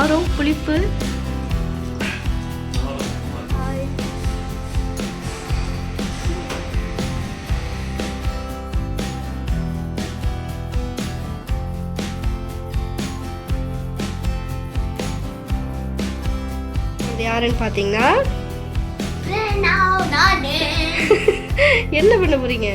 காரம் புளிப்பு. இது யாருன்னு பார்த்தீங்கன்னா என்ன பண்ண போறீங்க?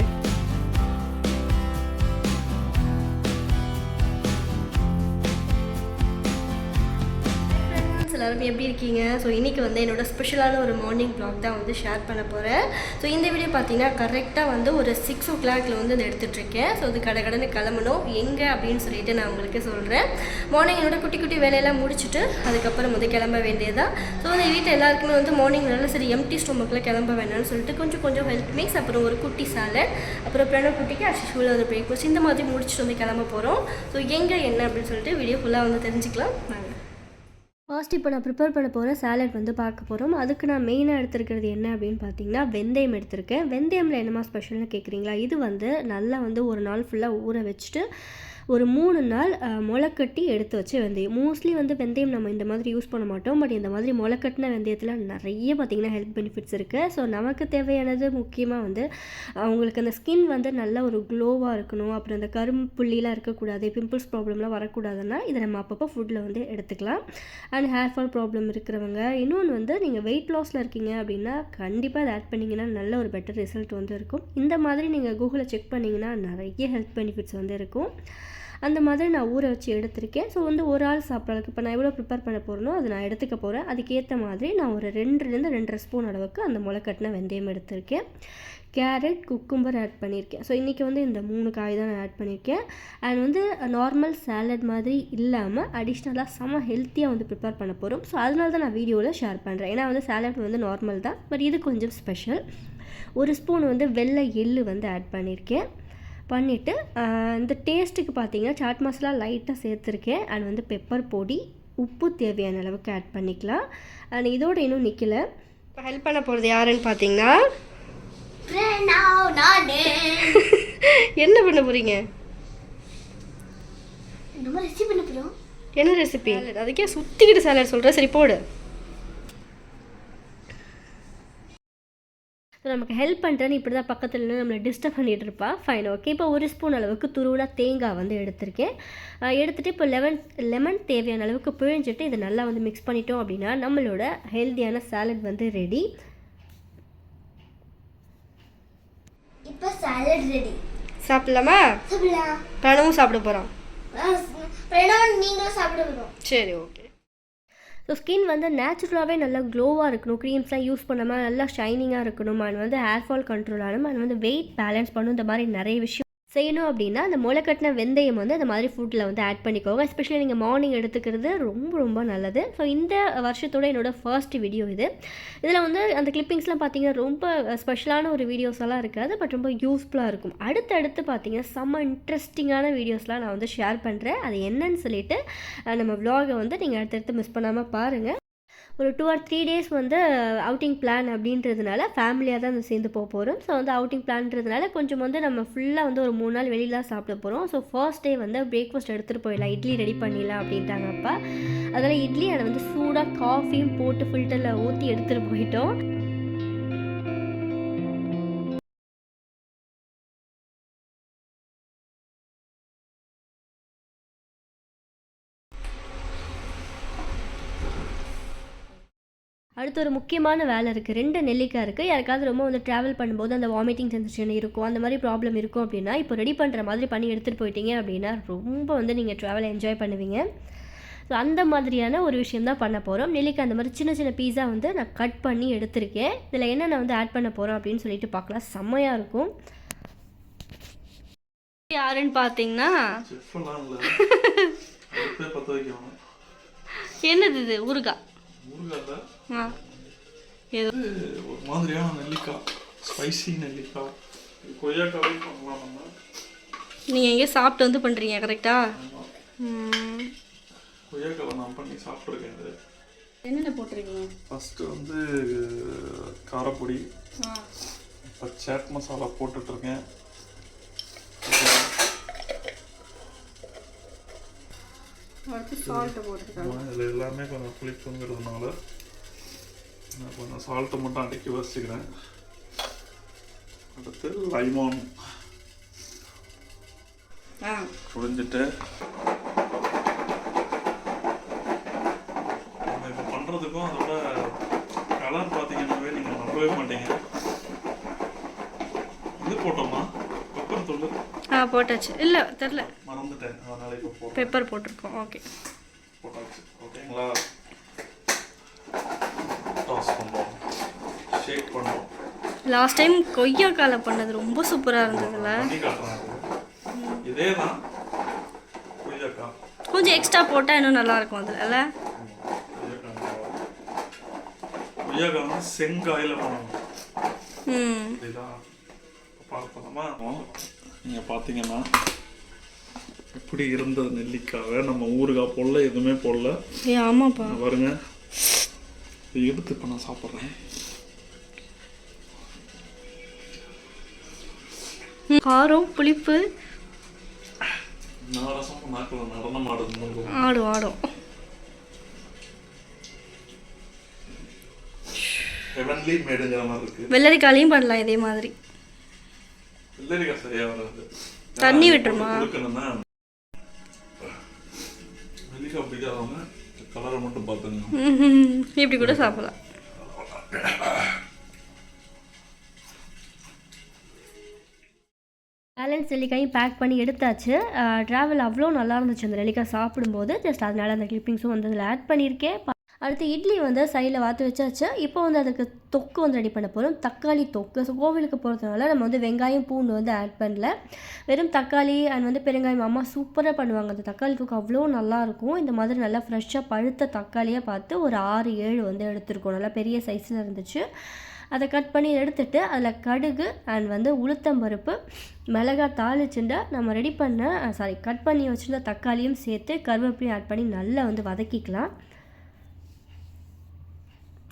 எல்லாருமே எப்படி இருக்கீங்க? ஸோ இன்றைக்கி வந்து என்னோட ஸ்பெஷலான ஒரு மார்னிங் ப்ளாக் தான் வந்து ஷேர் பண்ண போகிறேன் ஸோ இந்த வீடியோ பார்த்தீங்கன்னா கரெக்டாக வந்து ஒரு சிக்ஸ் ஓ கிளாக்ல வந்து இதை எடுத்துகிட்டு இருக்கேன் ஸோ இது கடை கடனை கிளம்பணும். எங்கே அப்படின்னு சொல்லிட்டு நான் உங்களுக்கு சொல்கிறேன் மார்னிங் என்னோட குட்டி குட்டி வேலையெல்லாம் முடிச்சுட்டு அதுக்கப்புறம் வந்து கிளம்ப வேண்டியதான் ஸோ இந்த வீட்டில் எல்லாருக்குமே வந்து மார்னிங் நல்லா சரி எம்டி ஸ்டொமக்கில் கிளம்ப வேணாம்னு சொல்லிட்டு கொஞ்சம் கொஞ்சம் ஹெல்த் மிக்ஸ் அப்புறம் ஒரு குட்டி சாலட் அப்புறம் பிரணவ் குட்டிக்கு அஷுவல் ஒரு பிரேக்ஃபாஸ்ட் இந்த மாதிரி முடிச்சுட்டு வந்து கிளம்ப போகிறோம் ஸோ எங்கே என்ன அப்படின்னு சொல்லிட்டு வீடியோ ஃபுல்லாக வந்து தெரிஞ்சுக்கலாம். வாங்க. ஃபர்ஸ்ட் இப்போ நான் ப்ரிப்பேர் பண்ண போகிற சாலட் வந்து பார்க்க போகிறோம் அதுக்கு நான் மெயினாக எடுத்துருக்கிறது என்ன அப்படின்னு பார்த்தீங்கன்னா வெந்தயம் எடுத்திருக்கேன். வெந்தயமில் என்னமா ஸ்பெஷல்னு கேட்குறீங்களா இது வந்து நல்லா வந்து ஒரு நாள் ஃபுல்லாக ஊற வச்சுட்டு ஒரு மூணு நாள் முளைக்கட்டி எடுத்து வச்சு வெந்தயம். மோஸ்ட்லி வந்து வெந்தயம் நம்ம இந்த மாதிரி யூஸ் பண்ண மாட்டோம். பட் இந்த மாதிரி முளைக்கட்டின வெந்தயத்தில் நிறைய பார்த்திங்கன்னா ஹெல்த் பெனிஃபிட்ஸ் இருக்குது ஸோ நமக்கு தேவையானது முக்கியமாக வந்து அவங்களுக்கு அந்த ஸ்கின் வந்து நல்ல ஒரு க்ளோவாக இருக்கணும். அப்புறம் அந்த கரும்புள்ளிலாம் இருக்கக்கூடாது பிம்பிள்ஸ் ப்ராப்ளம்லாம் வரக்கூடாதுன்னா இதை நம்ம அப்பப்போ ஃபுட்டில் வந்து எடுத்துக்கலாம். அண்ட் ஹேர் ஃபால் ப்ராப்ளம் இருக்கிறவங்க இன்னொன்று வந்து நீங்கள் வெயிட் லாஸில் இருக்கீங்க அப்படின்னா கண்டிப்பாக அதை ஆட் பண்ணிங்கன்னா நல்ல ஒரு பெட்டர் ரிசல்ட் வந்து இருக்கும். இந்த மாதிரி நீங்கள் கூகுளில் செக் பண்ணிங்கன்னா நிறைய ஹெல்த் பெனிஃபிட்ஸ் வந்து இருக்கும். அந்த மாதிரி நான் ஊற வச்சு எடுத்திருக்கேன். ஸோ வந்து ஒரு ஆள் சாப்பிட்ற அளவுக்கு இப்போ நான் எவ்வளோ ப்ரிப்பேர் பண்ண போகிறனோ அதை நான் எடுத்துக்க போகிறேன் அதுக்கேற்ற மாதிரி நான் ஒரு ரெண்டுலேருந்து ரெண்டரை ஸ்பூன் அளவுக்கு அந்த முளைக்கட்டின வெந்தயம் எடுத்திருக்கேன். கேரட் குக்கும்பர் ஆட் பண்ணியிருக்கேன் ஸோ இன்றைக்கி வந்து இந்த மூணு காய் தான் நான் ஆட் பண்ணியிருக்கேன் அண்ட் வந்து நார்மல் சாலட் மாதிரி இல்லாமல் அடிஷ்னலாக செம ஹெல்த்தியாக வந்து ப்ரிப்பேர் பண்ண போகிறோம் ஸோ அதனால தான் நான் வீடியோவில் ஷேர் பண்ணுறேன் ஏன்னா வந்து சாலட் வந்து நார்மல் தான். பட் இது கொஞ்சம் ஸ்பெஷல் ஒரு ஸ்பூன் வந்து வெள்ளை எள்ளு வந்து ஆட் பண்ணியிருக்கேன் பண்ணிவிட்டு இந்த டேஸ்ட்டுக்கு பார்த்தீங்கன்னா சாட் மசாலா லைட்டாக சேர்த்துருக்கேன். அண்ட் வந்து பெப்பர் பொடி உப்பு தேவையான அளவுக்கு ஆட் பண்ணிக்கலாம். அண்ட் இதோட இன்னும் நிற்கல இப்போ ஹெல்ப் பண்ண போகிறது யாருன்னு பார்த்தீங்கன்னா என்ன பண்ண போகிறீங்க என்ன ரெசிபி அதுக்கே சுற்றிக்கிட்டு சாலட் சொல்கிறேன் சரி போடு. ஸோ நமக்கு ஹெல்ப் பண்ணுறேன்னு இப்படி தான் பக்கத்தில் நின்னு நம்மளை டிஸ்டர்ப் பண்ணிகிட்டு இருப்பா ஃபைன் ஓகே இப்போ ஒரு ஸ்பூன் அளவுக்கு துருவினா தேங்காய் வந்து எடுத்திருக்கேன். எடுத்துகிட்டு இப்போ லெமன் லெமன் தேவையான அளவுக்கு பிழிஞ்சிட்டு இதை நல்லா வந்து மிக்ஸ் பண்ணிட்டோம் அப்படின்னா நம்மளோட ஹெல்த்தியான சாலட் வந்து ரெடி இப்போ சாலட் ரெடி சாப்பிட்லாமா? சாப்பிடலாம். பிரணவும் சாப்பிட போகிறோம் பிரணவ் நீங்களும் சாப்பிட வரும் சரி ஓகே ஸோ ஸ்கின் வந்து நேச்சுரலாகவே நல்லா க்ளோவாக இருக்கணும். க்ரீம்ஸ்லாம் யூஸ் பண்ணாமல் நல்லா ஷைனிங்காக இருக்கணும். அண்ட் வந்து ஹேர் ஃபால் கண்ட்ரோல் ஆகணும் அண்ட் வந்து வெயிட் பேலன்ஸ் பண்ணணும் இந்த மாதிரி நிறைய விஷயம் செய்யணும் அப்படின்னா அந்த முளைக்கட்டின வெந்தயம் வந்து அந்த மாதிரி ஃபுட்டில் வந்து ஆட் பண்ணிக்கோங்க. எஸ்பெஷலி நீங்கள் மார்னிங் எடுத்துக்கிறது ரொம்ப ரொம்ப நல்லது. ஸோ இந்த வருஷத்தோட என்னோட ஃபர்ஸ்ட் வீடியோ இது. இதில் வந்து அந்த கிளிப்பிங்ஸ்லாம் பார்த்தீங்கன்னா ரொம்ப ஸ்பெஷலான ஒரு வீடியோஸ் எல்லாம் இருக்காது பட் ரொம்ப யூஸ்ஃபுல்லாக இருக்கும். அடுத்தடுத்து பார்த்தீங்கன்னா செம்ம இன்ட்ரெஸ்டிங்கான வீடியோஸ்லாம் நான் வந்து ஷேர் பண்ணுறேன் அது என்னன்னு சொல்லிட்டு நம்ம விலாகை வந்து நீங்கள் அடுத்தடுத்து மிஸ் பண்ணாமல் பாருங்கள் ஒரு டூ ஆர் த்ரீ டேஸ் வந்து அவுட்டிங் பிளான் அப்படின்றதுனால ஃபேமிலியாக தான் வந்து சேர்ந்து போக போகிறோம் ஸோ வந்து அவுட்டிங் பிளான்றதுனால கொஞ்சம் வந்து நம்ம ஃபுல்லாக வந்து ஒரு மூணு நாள் வெளியில சாப்பிட போகிறோம் ஸோ ஃபர்ஸ்ட் டே வந்து பிரேக்ஃபாஸ்ட் எடுத்துகிட்டு போயிடலாம். இட்லி ரெடி பண்ணிடலாம் அப்படின்ட்டாங்க அப்பா. அதில் இட்லி அதை வந்து சூடாக காஃபியும் போட்டு ஃபில்டரில் ஊற்றி எடுத்துகிட்டு போயிட்டோம். அடுத்து ஒரு முக்கியமான வேலை இருக்குது ரெண்டு நெல்லிக்காய் இருக்குது யாருக்காவது ரொம்ப வந்து ட்ராவல் பண்ணும்போது அந்த வாமிட்டிங் சென்சேஷன் இருக்கும். அந்த மாதிரி ப்ராப்ளம் இருக்கும் அப்படின்னா இப்போ ரெடி பண்ணுற மாதிரி பண்ணி எடுத்துகிட்டு போயிட்டீங்க அப்படின்னா ரொம்ப வந்து நீங்கள் ட்ராவல் என்ஜாய் பண்ணுவீங்க. ஸோ அந்த மாதிரியான ஒரு விஷயம் தான் பண்ண போகிறோம் நெல்லிக்காய் அந்த மாதிரி சின்ன சின்ன பீஸா வந்து நான் கட் பண்ணி எடுத்திருக்கேன். இதில் என்னென்ன வந்து ஆட் பண்ண போகிறோம் அப்படின்னு சொல்லிட்டு பார்க்கலாம். செம்மையாக இருக்கும். யாருன்னு பார்த்தீங்கன்னா என்னது இது? ஊறுகாய். ஒரு மாதிரியான நெல்லிக்காய் ஸ்பைசி நெல்லிக்காய். கொய்யாக்காவே பண்ணலாம் நம்ம. நீங்கள் எங்கேயோ சாப்பிட்டு வந்து பண்ணுறீங்க கரெக்டாக கொய்யாக்காவை நான் பண்ணி சாப்பிட்ருக்கேன் இது. என்னென்ன போட்டிருக்கீங்க? ஃபஸ்ட்டு வந்து காரப்பொடி இப்போ சாட் மசாலா போட்டுட்ருக்கேன். அடுத்து சால்ட்டை இதில் எல்லாமே கொஞ்சம் புளிப்புங்கிறதுனால நான் கொஞ்சம் சால்ட்டை மட்டும் அடக்கி வச்சுக்கிறேன். அடுத்து லைமான். ஆ. புழிஞ்சிட்டு. நம்ம இப்போ பண்ணுறதுக்கும் அதோட கலர் பார்த்தீங்கன்னாவே நீங்கள் நம்பவே மாட்டீங்க. இது போட்டோமா? பெப்பர் தூள் ஆ போட்டாச்சு. இல்லை தெரில மறந்துட்டேன் அதனால இப்போ போட்டேன் பெப்பர் போட்டிருக்கோம். ஓகே போட்டாச்சு. ஓகேங்களா டாஸ் பண்ணுறோம் ஷேக் பண்ணுறோம் லாஸ்ட் டைம் கொய்யாக்கால பண்ணது ரொம்ப சூப்பராக அது. இதே தான் கொய்யாக்கா கொஞ்சம் எக்ஸ்ட்ரா போட்டால் இன்னும் நல்லா இருக்கும் அதில் கொய்யாக்கா செங்காயில் பண்ணணும். இதுதான். பார்க்கலாமா நீங்கள் பார்த்தீங்கன்னா எப்படி இருந்தது நெல்லிக்காவை? நம்ம ஊறுகாய் போடல எதுவுமே போடல. ஏ ஆமாப்பா. பாருங்க. இதை எடுத்து இப்போ நான் சாப்பிட்றேன். காரம் புளிப்பு. நடனம் ஆடும் ஆடும் இருக்கு. வெள்ளரிக்காலையும் பண்ணலாம் இதே மாதிரி. தண்ணி விட்டுருமா? வெள்ளிக்காய் பிடிக்காதவங்க கலரை மட்டும் பார்த்துங்க. இப்படி கூட சாப்பிடலாம். பேலன்ஸ் நெல்லிக்காயும் பேக் பண்ணி எடுத்தாச்சு. ட்ராவல் அவ்வளோ நல்லா இருந்துச்சு அந்த நெல்லிக்காய் சாப்பிடும்போது. ஜஸ்ட் அதனால அந்த கிளிப்பிங்ஸும் வந்து அதில் ஆட் பண்ணியிருக்கேன். அடுத்து இட்லி வந்து சைடில் வாத்து வச்சாச்சு. இப்போ வந்து அதுக்கு தொக்கு வந்து ரெடி பண்ண போகிறோம் தக்காளி தொக்கு. ஸோ கோவிலுக்கு போகிறதுனால நம்ம வந்து வெங்காயம் பூண்டு வந்து ஆட் பண்ணல. வெறும் தக்காளி அண்ட் வந்து பெருங்காயம். அம்மா சூப்பராக பண்ணுவாங்க. அந்த தக்காளி தொக்கு அவ்வளோ நல்லாயிருக்கும் இந்த மாதிரி நல்லா ஃப்ரெஷ்ஷாக பழுத்த தக்காளியாக பார்த்து ஒரு ஆறு ஏழு வந்து எடுத்துருக்கோம். நல்லா பெரிய சைஸில் இருந்துச்சு. அதை கட் பண்ணி எடுத்துட்டு அதில் கடுகு அண்ட் வந்து உளுத்தம்பருப்பு மிளகாய் தாளிச்சுண்டா நம்ம ரெடி பண்ண சாரி கட் பண்ணி வச்சுருந்த தக்காளியும் சேர்த்து கருவேப்பிலையும் ஆட் பண்ணி நல்லா வந்து வதக்கிக்கலாம்.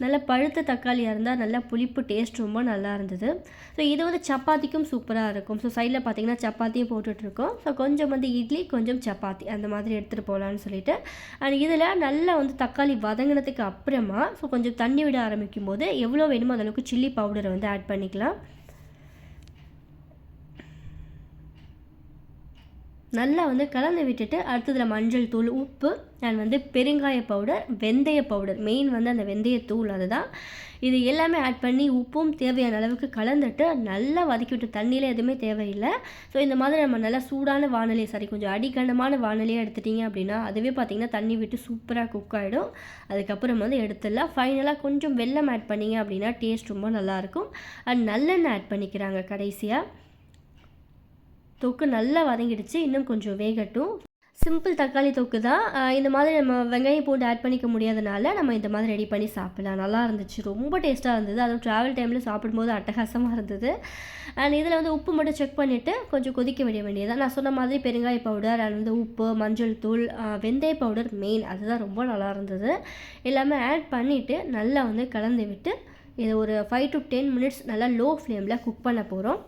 நல்ல பழுத்த தக்காளியாக இருந்தால் நல்லா புளிப்பு டேஸ்ட் ரொம்ப நல்லா இருந்தது. ஸோ இது வந்து சப்பாத்திக்கும் சூப்பராக இருக்கும். ஸோ சைடில் பார்த்தீங்கன்னா சப்பாத்தியும் போட்டுட்ருக்கோம் ஸோ கொஞ்சம் வந்து இட்லி கொஞ்சம் சப்பாத்தி அந்த மாதிரி எடுத்துகிட்டு போகலான்னு சொல்லிட்டு. அண்ட் இதில் நல்லா வந்து தக்காளி வதங்கினதுக்கு அப்புறமா ஸோ கொஞ்சம் தண்ணி விட ஆரம்பிக்கும் போது எவ்வளோ வேணுமோ அந்த அளவுக்கு சில்லி பவுடரை வந்து ஆட் பண்ணிக்கலாம். நல்லா வந்து கலந்து விட்டுட்டு அடுத்ததில் மஞ்சள் தூள் உப்பு அண்ட் வந்து பெருங்காய பவுடர் வெந்தய பவுடர் மெயின் வந்து அந்த வெந்தயத்தூள் அதுதான். இது எல்லாமே ஆட் பண்ணி உப்பும் தேவையான அளவுக்கு கலந்துட்டு நல்லா வதக்கி விட்டு தண்ணியில் எதுவுமே தேவையில்லை. ஸோ இந்த மாதிரி நம்ம நல்லா சூடான வானிலை சரி கொஞ்சம் அடிக்கண்டமான வானொலியாக எடுத்துட்டிங்க அப்படின்னா அதுவே பார்த்திங்கன்னா தண்ணி விட்டு சூப்பராக குக் ஆகிடும் அதுக்கப்புறம் வந்து எடுத்துடலாம். ஃபைனலாக கொஞ்சம் வெல்லம் ஆட் பண்ணிங்க அப்படின்னா டேஸ்ட் ரொம்ப நல்லாயிருக்கும் அண்ட் நல்லெண்ணெய் ஆட் பண்ணிக்கிறாங்க கடைசியாக தொக்கு நல்லா வதங்கிடுச்சு இன்னும் கொஞ்சம் வேகட்டும். சிம்பிள் தக்காளி தொக்கு தான் இந்த மாதிரி நம்ம வெங்காயம் பூண்டு ஆட் பண்ணிக்க முடியாதனால நம்ம இந்த மாதிரி ரெடி பண்ணி சாப்பிடலாம். நல்லா இருந்துச்சு. ரொம்ப டேஸ்ட்டாக இருந்தது. அதுவும் ட்ராவல் டைமில் சாப்பிடும்போது அட்டகாசமாக இருந்தது. அண்ட் இதில் வந்து உப்பு மட்டும் செக் பண்ணிவிட்டு கொஞ்சம் கொதிக்க விட வேண்டியது நான் சொன்ன மாதிரி பெருங்காய பவுடர் அண்ட் வந்து உப்பு மஞ்சள் தூள் வெந்தய பவுடர் மெயின் அதுதான் ரொம்ப நல்லா இருந்தது. எல்லாமே ஆட் பண்ணிவிட்டு நல்லா வந்து கலந்து விட்டு இதை ஒரு ஃபைவ் டு டென் மினிட்ஸ் நல்லா லோ ஃப்ளேமில் குக் பண்ண போகிறோம்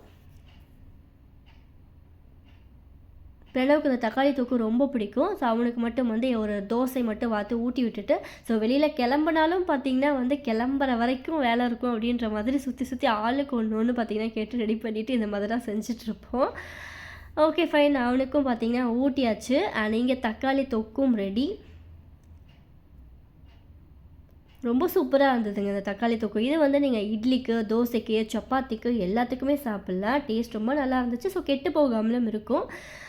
பிரணவுக்கு இந்த தக்காளி தொக்கு ரொம்ப பிடிக்கும். ஸோ அவனுக்கு மட்டும் வந்து ஒரு தோசை மட்டும் வாத்து ஊட்டி விட்டுட்டு ஸோ வெளியில் கிளம்புனாலும் பார்த்தீங்கன்னா வந்து கிளம்புற வரைக்கும் வேலை இருக்கும் அப்படின்ற மாதிரி சுற்றி சுற்றி ஆளுக்கு ஒன்று ஒன்று பார்த்தீங்கன்னா கேட்டு ரெடி பண்ணிவிட்டு இந்த மாதிரி தான் செஞ்சிட்ருப்போம் ஓகே ஃபைன் அவனுக்கும் பார்த்தீங்கன்னா ஊட்டியாச்சு. அண்ட் இங்கே தக்காளி தொக்கும் ரெடி ரொம்ப சூப்பராக இருந்ததுங்க இந்த தக்காளி தொக்கு. இது வந்து நீங்கள் இட்லிக்கு தோசைக்கு சப்பாத்திக்கு எல்லாத்துக்குமே சாப்பிட்லாம். டேஸ்ட் ரொம்ப நல்லா இருந்துச்சு. ஸோ கெட்டு போகாமலும் இருக்கும்.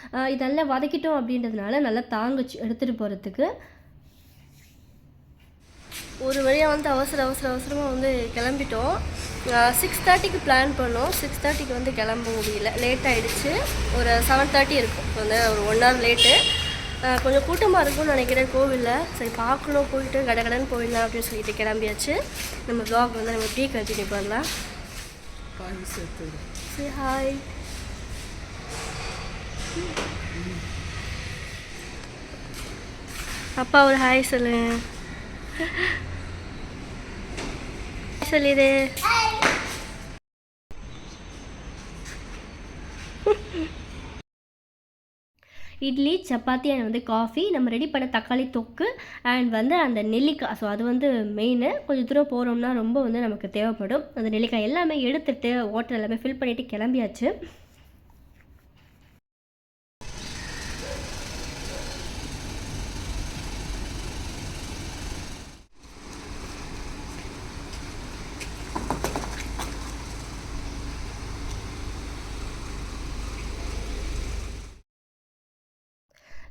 இதெல்லாம் இது நல்லா வதக்கிட்டோம் அப்படின்றதுனால நல்லா தாங்குச்சு எடுத்துகிட்டு போகிறதுக்கு ஒரு வழியாக வந்து அவசர அவசர அவசரமாக வந்து கிளம்பிட்டோம். சிக்ஸ் தேர்ட்டிக்கு பிளான் பண்ணோம். சிக்ஸ் தேர்ட்டிக்கு வந்து கிளம்ப முடியல. லேட் ஆகிடுச்சு ஒரு செவன் தேர்ட்டி இருக்கும். வந்து ஒரு ஒன் ஹவர் லேட்டு கொஞ்சம் கூட்டமாக இருக்கும்னு நினைக்கிறேன் கோவிலில். சரி பார்க்கணும் போயிட்டு கடை கடன் போயிடலாம் அப்படின்னு சொல்லிட்டு கிளம்பியாச்சு. நம்ம vlog வந்து நம்ம டீ கண்டினியூ பண்ணலாம் சரி ஹாய் அப்பா ஒரு ஹாய் சொல்லு. சொல்லிடு. இட்லி சப்பாத்தி அண்ட் வந்து காஃபி நம்ம ரெடி பண்ண தக்காளி தொக்கு அண்ட் வந்து அந்த நெல்லிக்காய். ஸோ அது வந்து மெயின் கொஞ்சம் தூரம் போகிறோம்னா ரொம்ப வந்து நமக்கு தேவைப்படும். அந்த நெல்லிக்காய் எல்லாமே எடுத்துகிட்டு வாட்டர் எல்லாமே ஃபில் பண்ணிவிட்டு கிளம்பியாச்சு.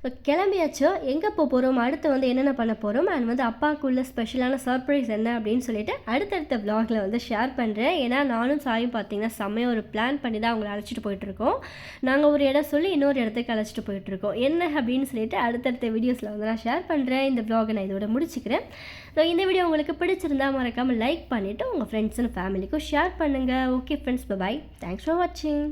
இப்போ கிளம்பியாச்சோ எங்கே போக போகிறோம் அடுத்து வந்து என்னென்ன பண்ண போகிறோம் அண்ட் வந்து அப்பாவுக்குள்ள ஸ்பெஷலான சர்ப்ரைஸ் என்ன அப்படின்னு சொல்லிட்டு அடுத்தடுத்த vlogல வந்து ஷேர் பண்ணுறேன் ஏன்னா நானும் சாயும் பார்த்தீங்கன்னா செம்மையாக ஒரு பிளான் பண்ணி தான் அவங்கள அழைச்சிட்டு போயிட்டுருக்கோம். நாங்கள் ஒரு இடம் சொல்லி இன்னொரு இடத்துக்கு அழைச்சிட்டு போயிட்டுருக்கோம். என்ன அப்படின்னு சொல்லிட்டு அடுத்தடுத்த வீடியோஸில் வந்து நான் ஷேர் பண்ணுறேன் இந்த vlog நான் இதோட முடிச்சுக்கிறேன். ஸோ இந்த வீடியோ உங்களுக்கு பிடிச்சிருந்தா மறக்காமல் லைக் பண்ணிவிட்டு உங்கள் ஃப்ரெண்ட்ஸ் அண்ட் ஃபேமிலிக்கும் ஷேர் பண்ணுங்கள் okay friends bye thanks for வாட்சிங்